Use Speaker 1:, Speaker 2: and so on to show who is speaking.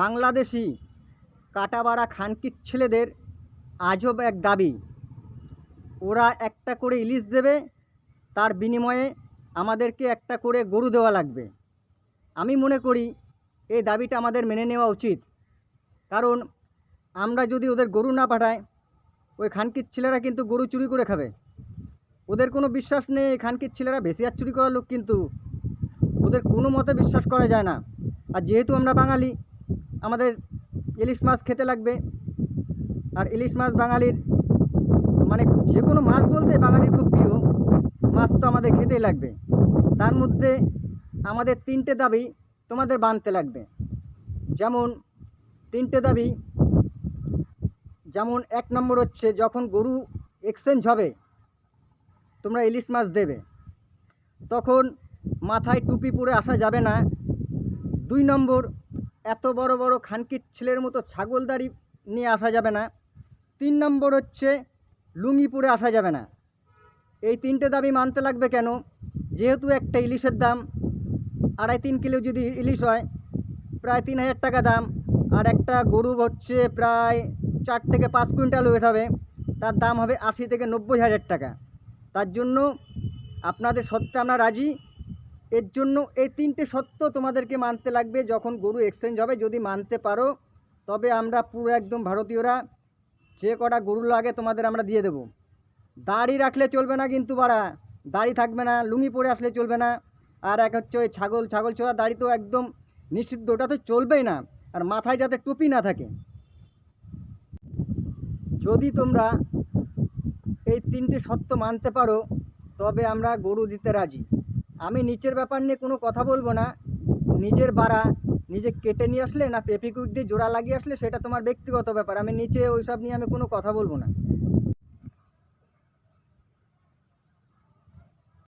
Speaker 1: বাংলাদেশি কাটাবাড়া খানকির ছেলেদের আজব এক দাবি। ওরা একটা করে ইলিশ দেবে, তার বিনিময়ে আমাদেরকে একটা করে গরু দেওয়া লাগবে। আমি মনে করি এই দাবিটা আমাদের মেনে নেওয়া উচিত। কারণ আমরা যদি ওদের গরু না পাঠাই, ওই খানকির ছেলেরা কিন্তু গরু চুরি করে খাবে। ওদের কোনো বিশ্বাস নেই, এই খানকির ছেলেরা বেশি আর চুরি করার লোক কিন্তু ওদের কোনো মতে বিশ্বাস করা যায় না। আর যেহেতু আমরা বাঙালি আমাদের ইলিশ মাছ খেতে লাগবে। আর ইলিশ মাছ বাঙালির মানে যে কোনো মাছ বলতে বাঙালির খুব প্রিয়, মাছ তো আমাদের খেতেই লাগবে। তার মধ্যে আমাদের তিনটে দাবি তোমাদের বানতে লাগবে। যেমন, তিনটে দাবি, যেমন এক নম্বর হচ্ছে যখন গরু এক্সচেঞ্জ হবে, তোমরা ইলিশ মাছ দেবে। তখন মাথায় টুপি পরে আসা যাবে না। দুই নম্বর এত বড় বড় খানকির ছেলের মতো ছাগল ছাগলদারি নিয়ে আসা যাবে না। তিন নম্বর হচ্ছে লুঙ্গি পরে আসা যাবে না। এই তিনটে দাবি মানতে লাগবে কেন? যেহেতু একটা ইলিশের দাম, আড়াই তিন কিলো যদি ইলিশ হয়, প্রায় তিন হাজার টাকা দাম। আর একটা গরু হচ্ছে প্রায় চার থেকে পাঁচ কুইন্টাল ওয়েট হবে। তার দাম হবে আশি থেকে নব্বই হাজার টাকা। তার জন্য আপনাদের সত্ত্বে আমরা রাজি। এর জন্য এই তিনটে সত্য তোমাদেরকে মানতে লাগবে যখন গরু এক্সচেঞ্জ হবে। যদি মানতে পারো, তবে আমরা পুরো একদম ভারতীয়রা, যে কটা গরু লাগে তোমাদের আমরা দিয়ে দেবো। দাড়ি রাখলে চলবে না কিন্তু বাড়া, দাড়ি থাকবে না, লুঙ্গি পরে আসলে চলবে না। আর এক হচ্ছে ওই ছাগল ছাগল ছোড়া দাড়ি তো একদম নিষিদ্ধ, ওটা তো চলবেই না। আর মাথায় যাতে টুপি না থাকে। যদি তোমরা এই তিনটে সত্য মানতে পারো, তবে আমরা গরু দিতে রাজি। আমি নিচের ব্যাপার নিয়ে কোনো কথা বলব না। নিজের বাড়া, নিজে কেটে নিয়ে আসলে না পেপিকুইক দিয়ে জোড়া লাগিয়ে আসলে সেটা তোমার ব্যক্তিগত ব্যাপার। আমি নিচে ওইসব নিয়ে আমি কোনো কথা বলব না।